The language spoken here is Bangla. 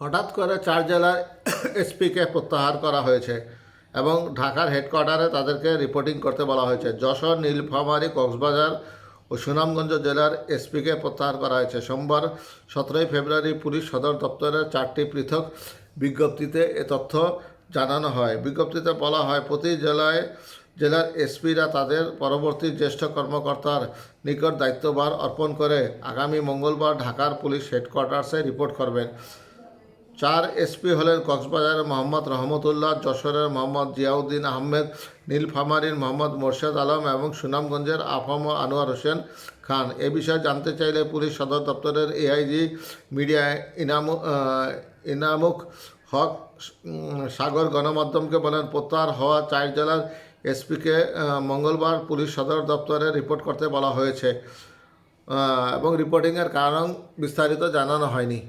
হঠাৎ করে চার জেলার এসপিকে প্রত্যাহার করা হয়েছে এবং ঢাকার হেডকোয়ার্টারে তাদেরকে রিপোর্টিং করতে বলা হয়েছে। যশোর, নীলফামারী, কক্সবাজার ও সুনামগঞ্জ জেলার এসপিকে প্রত্যাহার করা হয়েছে। সোমবার সতেরোই ফেব্রুয়ারি পুলিশ সদর দপ্তরের চারটি পৃথক বিজ্ঞপ্তিতে এ তথ্য জানানো হয়। বিজ্ঞপ্তিতে বলা হয়, প্রতি জেলায় জেলার এসপিরা তাদের পরবর্তী জ্যেষ্ঠ কর্মকর্তার নিকট দায়িত্বভার অর্পণ করে আগামী মঙ্গলবার ঢাকার পুলিশ হেডকোয়ার্টার্সে রিপোর্ট করবেন। চার এসপি হলেন কক্সবাজারের মোহাম্মদ রহমতুল্লাহ, যশোরের মোহাম্মদ জিয়াউদ্দিন আহমেদ, নীলফামারীর মোহাম্মদ মোর্শেদ আলম এবং সুনামগঞ্জের আফম আনোয়ার হোসেন খান। এ বিষয়ে জানতে চাইলে পুলিশ সদর দপ্তরের এআইজি মিডিয়া ইনামু ইনামুক হক সাগর গণমাধ্যমকে বলেন, প্রত্যাহার হওয়া চার জেলার এসপিকে মঙ্গলবার পুলিশ সদর দপ্তরে রিপোর্ট করতে বলা হয়েছে। এবং রিপোর্টিংয়ের কারণ বিস্তারিত জানানো হয়নি।